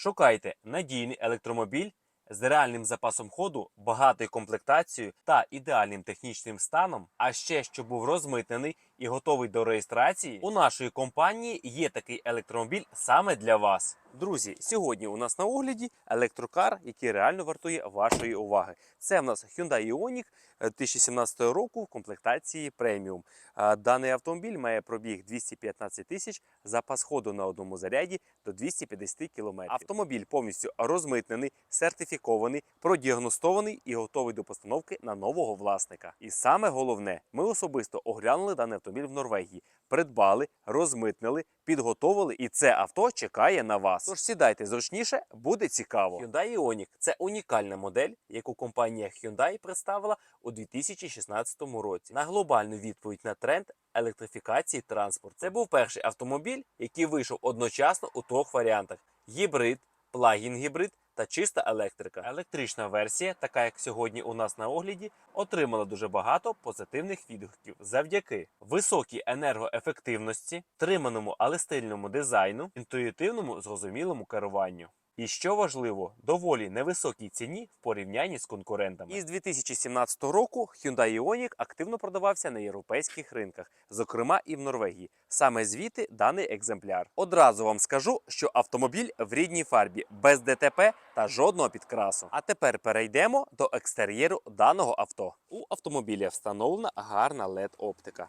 Шукайте надійний електромобіль з реальним запасом ходу, багатою комплектацією та ідеальним технічним станом, а ще щоб був розмитнений і готовий до реєстрації. У нашої компанії є такий електромобіль саме для вас. Друзі, сьогодні у нас на огляді електрокар, який реально вартує вашої уваги. Це в нас Hyundai Ioniq е, 2017 року в комплектації преміум. Е, Даний автомобіль має пробіг 215 тисяч, запас ходу на одному заряді до 250 км. Автомобіль повністю розмитнений, сертифікований, продіагностований і готовий до постановки на нового власника. І саме головне, ми особисто оглянули даний автомобіль в Норвегії, придбали, розмитнили, підготовили, і це авто чекає на вас. Тож сідайте зручніше, буде цікаво. Hyundai Ioniq – це унікальна модель, яку компанія Hyundai представила у 2016 році на глобальну відповідь на тренд електрифікації транспорту. Це був перший автомобіль, який вийшов одночасно у трьох варіантах: гібрид, плагін-гібрид та чиста електрика. Електрична версія, така як сьогодні у нас на огляді, отримала дуже багато позитивних відгуків завдяки високій енергоефективності, триманому, але стильному дизайну, інтуїтивному зрозумілому керуванню. І що важливо, доволі невисокій ціні в порівнянні з конкурентами. Із 2017 року Hyundai Ioniq активно продавався на європейських ринках, зокрема і в Норвегії. Саме звідти даний екземпляр. Одразу вам скажу, що автомобіль в рідній фарбі, без ДТП та жодного підкрасу. А тепер перейдемо до екстер'єру даного авто. У автомобіля встановлена гарна led оптика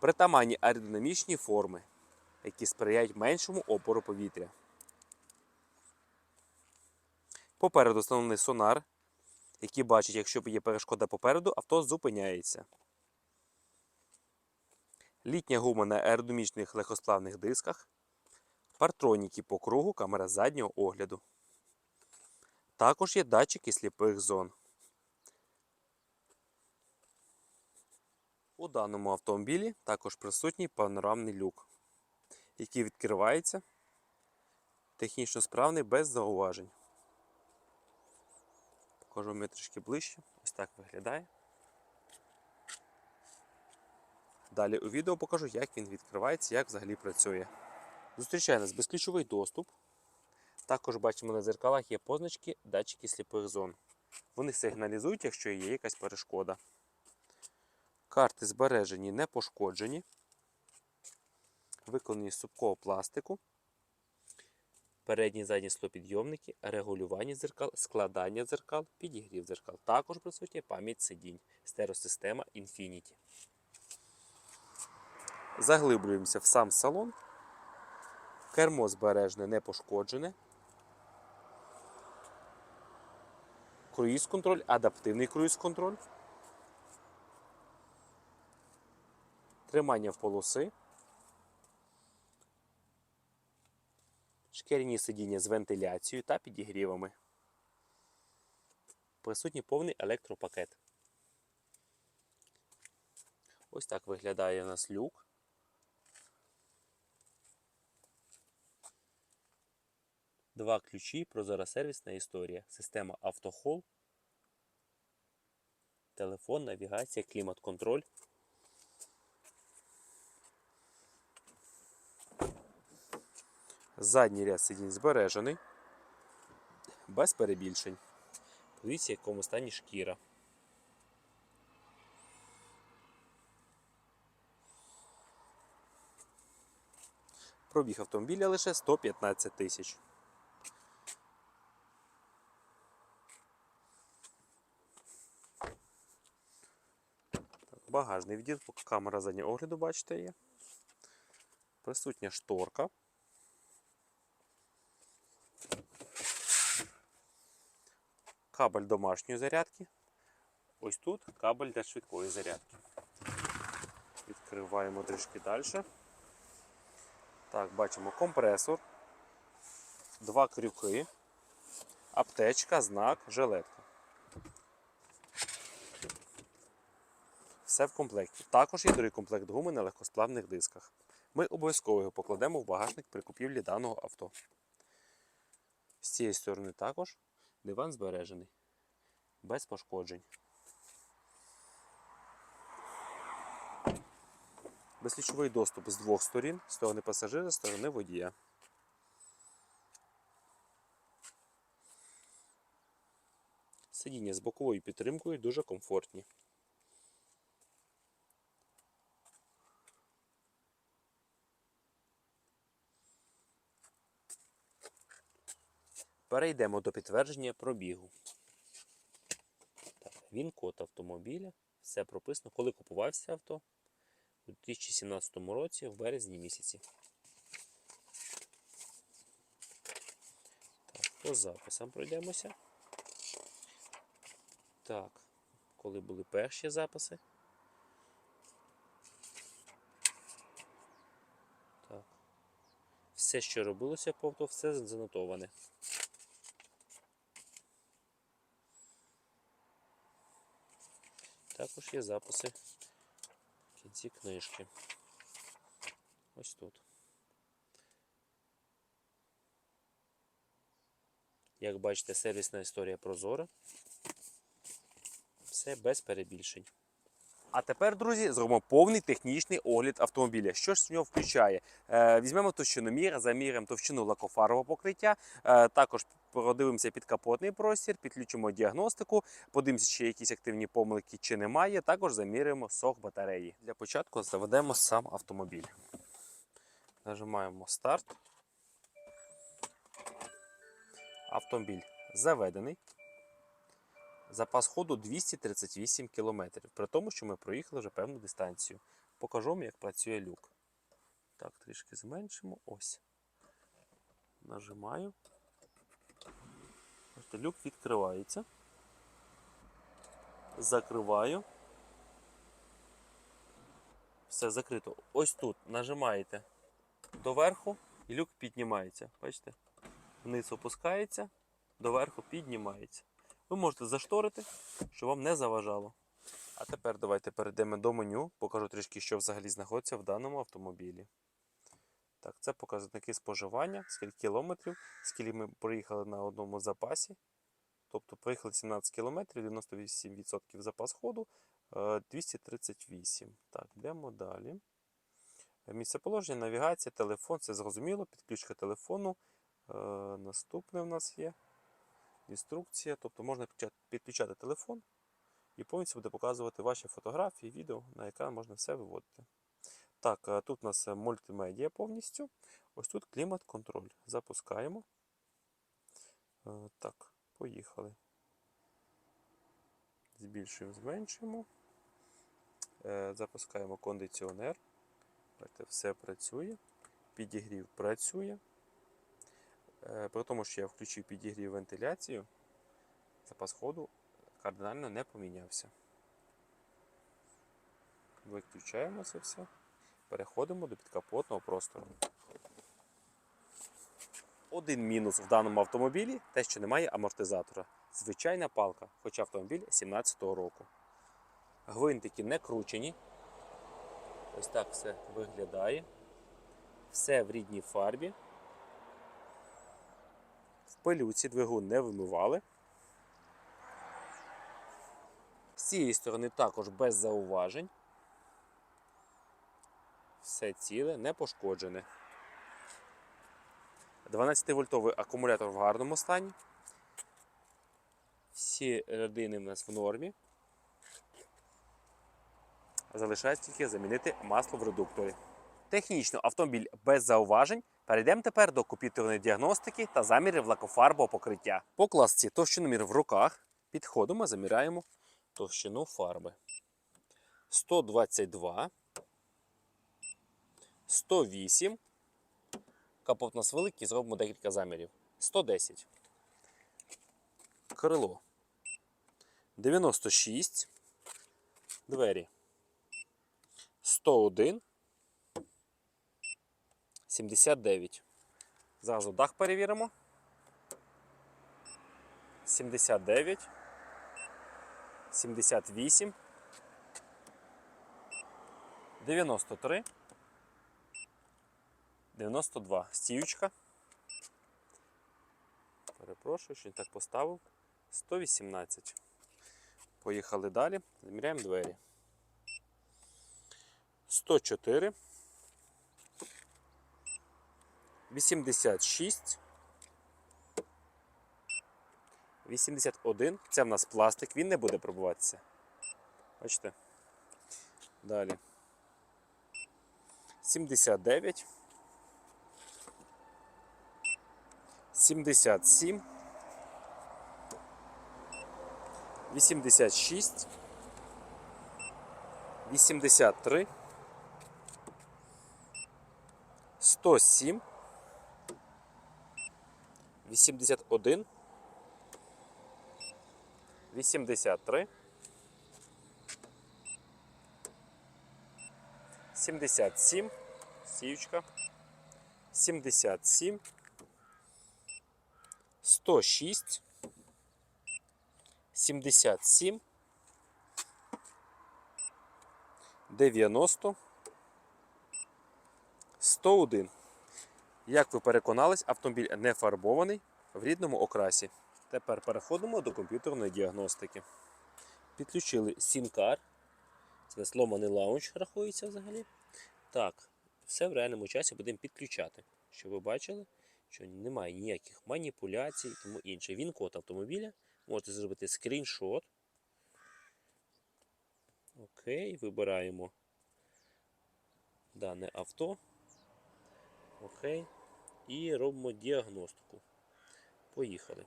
притаманні аеродинамічні форми, які сприяють меншому опору повітря. Попереду встановлений сонар, який бачить, якщо є перешкода попереду, авто зупиняється. Літня гума на аеродинамічних легкосплавних дисках, партроніки по кругу, камера заднього огляду. Також є датчики сліпих зон. У даному автомобілі також присутній панорамний люк, який відкривається технічно справний без зауважень. Покажу вам трішки ближче. Ось так виглядає. Далі у відео покажу, як він відкривається, як взагалі працює. Зустрічає нас безключовий доступ. Також бачимо на дзеркалах є позначки датчики сліпих зон. Вони сигналізують, якщо є якась перешкода. Карти збережені, не пошкоджені. Виконані з супкого пластику. Передні і задні склопідйомники, регулювання дзеркал, складання дзеркал, підігрів дзеркал. Також присутня пам'ять сидінь, стереосистема Infinity. Заглиблюємося в сам салон. Кермо збережне, не пошкоджене. Круїз-контроль, адаптивний круїз-контроль. Тримання в полоси. Шкіряні сидіння з вентиляцією та підігрівами. Присутній повний електропакет. Ось так виглядає у нас люк. Два ключі, прозора сервісна історія. Система автохол, телефон, навігація, клімат-контроль. Задній ряд сидінь збережений, без перебільшень. Подивіться, в якому стані шкіра. Пробіг автомобіля лише 115 тисяч. Багажний відділ, камера заднього огляду, бачите, є. Присутня шторка. Кабель домашньої зарядки. Ось тут кабель для швидкої зарядки. Відкриваємо трішки далі. Так, бачимо компресор, два крюки, аптечка, знак, жилетка. Все в комплекті. Також є другий комплект гуми на легкосплавних дисках. Ми обов'язково його покладемо в багажник при купівлі даного авто. З цієї сторони також Диван збережений. Без пошкоджень. Безлічовий доступ з двох сторін, сторони пасажира, сторони водія. Сидіння з боковою підтримкою дуже комфортні. Перейдемо до підтвердження пробігу. Так, він код автомобіля. Все прописано. Коли купувався авто? У 2017 році, в березні місяці. Так, по записам пройдемося. Так, коли були перші записи. Так. Все, що робилося по авто, все занотоване. Також є записи в кінці книжки. Ось тут. Як бачите, сервісна історія прозора. Все без перебільшень. А тепер, друзі, зробимо повний технічний огляд автомобіля. Що ж в нього включає? Е, візьмемо товщиномір, заміряємо товщину лакофарового покриття. Е, також продивимося підкапотний простір, підключимо діагностику, подивимося, чи якісь активні помилки чи немає. Також заміряємо сок батареї. Для початку заведемо сам автомобіль. Нажимаємо старт. Автомобіль заведений. Запас ходу 238 км, при тому, що ми проїхали вже певну дистанцію. Покажу вам, як працює люк. Так, трішки зменшимо. Ось. Нажимаю. Бачите, люк відкривається. Закриваю. Все закрито. Ось тут нажимаєте доверху і люк піднімається. Бачите? Вниз опускається, доверху піднімається. Ви можете зашторити, щоб вам не заважало. А тепер давайте перейдемо до меню, покажу трішки, що взагалі знаходиться в даному автомобілі. Так, це показники споживання, скільки кілометрів, скільки ми проїхали на одному запасі. Тобто проїхали 17 кілометрів, 98% запас ходу, е, 238. Так, йдемо далі. Місцеположення, навігація, телефон, це зрозуміло, підключка телефону. Е, Наступне в нас є інструкція, тобто можна підключати- телефон і повністю буде показувати ваші фотографії, відео, на екран можна все виводити. Так, е, тут у нас е, мультимедіа повністю. Ось тут клімат-контроль. Запускаємо. Е, Так, поїхали. Збільшуємо, зменшуємо. Запускаємо кондиціонер. Все працює. Підігрів працює. Е, При тому, що я включив підігрів вентиляцію, запас ходу кардинально не помінявся. Виключаємо це все. Переходимо до підкапотного простору. Один мінус в даному автомобілі те, що немає амортизатора. Звичайна палка, хоча автомобіль 17-го року. Гвинтики не кручені. Ось так все виглядає. Все в рідній фарбі. Пилюці двигун не вимивали. З цієї сторони також без зауважень. Все ціле, не пошкоджене. 12-вольтовий акумулятор в гарному стані. Всі рядини в нас в нормі. Залишається тільки замінити масло в редукторі. Технічно автомобіль без зауважень. Перейдемо тепер до комп'ютерної діагностики та замірів лакофарбового покриття. По класці товщиномір в руках підходимо, заміряємо товщину фарби. 122, 108. Капот у нас великий, зробимо декілька замірів. 110. Крило. 96. Двері. 101. 79. Зразу дах перевіримо. 79. 78. 93. 92. Стіючка. Перепрошую, що не так поставив. 118. Поїхали далі. Заміряємо двері. 104. 86. 81. Це в нас пластик, він не буде пробуватися. Бачите? Далі. 79. 77. 86. 83. 107. 81. 83. 77. Сіючка. 77. 106. 77. 90. 101. Як ви переконались, автомобіль не фарбований в рідному окрасі. Тепер переходимо до комп'ютерної діагностики. Підключили SIM-кар. Це сломаний лаунч рахується взагалі. Так, все в реальному часі будемо підключати. Щоб ви бачили, що немає ніяких маніпуляцій тому інше. Він код автомобіля. Можете зробити скріншот. Окей, вибираємо дане авто. Окей. І робимо діагностику. Поїхали.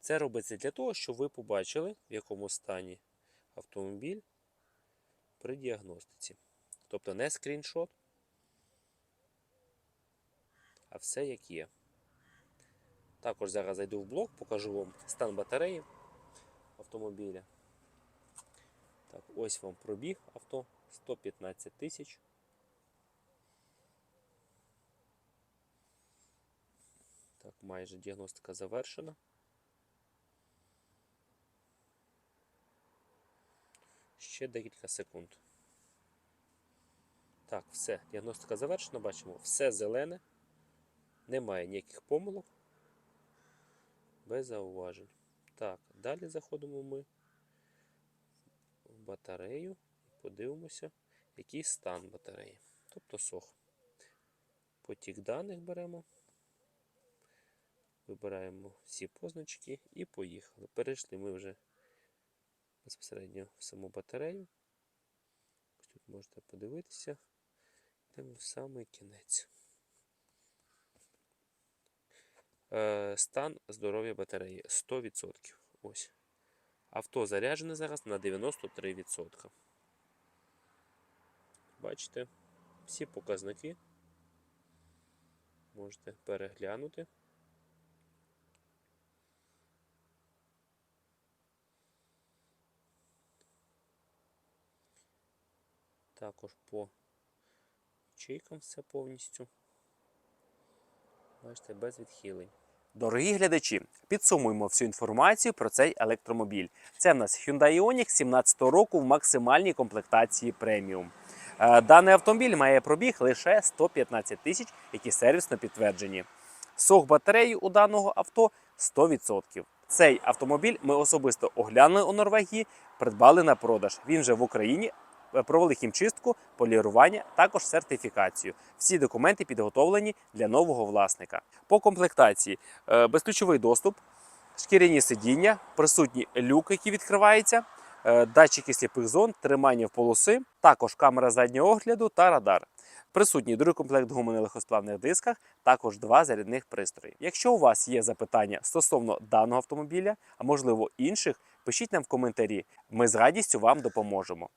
Це робиться для того, щоб ви побачили, в якому стані автомобіль при діагностиці. Тобто не скріншот, а все як є. Також зараз зайду в блок, покажу вам стан батареї автомобіля. Так, ось вам пробіг авто 115 тисяч. Майже діагностика завершена. Ще декілька секунд. Так, все, діагностика завершена, бачимо, все зелене, немає ніяких помилок, без зауважень. Так, далі заходимо ми в батарею і подивимося, який стан батареї. Тобто сох. Потік даних беремо. Вибираємо всі позначки і поїхали. Перейшли ми вже безпосередньо в саму батарею. Тут можете подивитися. Йдемо в самий кінець. Е, Стан здоров'я батареї 100%. Ось. Авто заряджене зараз на 93%. Бачите, всі показники можете переглянути. Також по чайкам все повністю. Бачите, без відхилень. Дорогі глядачі, підсумуємо всю інформацію про цей електромобіль. Це в нас Hyundai Ioniq 17 року в максимальній комплектації преміум. Е, Даний автомобіль має пробіг лише 115 тисяч, які сервісно підтверджені. Сох батареї у даного авто 100%. Цей автомобіль ми особисто оглянули у Норвегії, придбали на продаж. Він вже в Україні провели хімчистку, полірування, також сертифікацію. Всі документи підготовлені для нового власника. По комплектації е, безключовий доступ, шкіряні сидіння, присутній люк, який відкривається, е, датчики сліпих зон, тримання в полоси, також камера заднього огляду та радар. Присутній другий комплект гуми на легкосплавних дисках, також два зарядних пристрої. Якщо у вас є запитання стосовно даного автомобіля, а можливо інших, пишіть нам в коментарі. Ми з радістю вам допоможемо.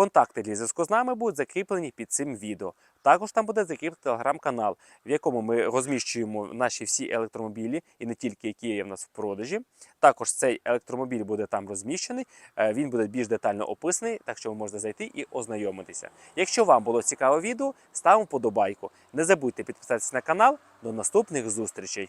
Контакти для зв'язку з нами будуть закріплені під цим відео. Також там буде закріплений телеграм-канал, в якому ми розміщуємо наші всі електромобілі і не тільки які є в нас в продажі. Також цей електромобіль буде там розміщений. е, Він буде більш детально описаний, так що ви можете зайти і ознайомитися. Якщо вам було цікаве відео, ставимо вподобайку. Не забудьте підписатися на канал. До наступних зустрічей!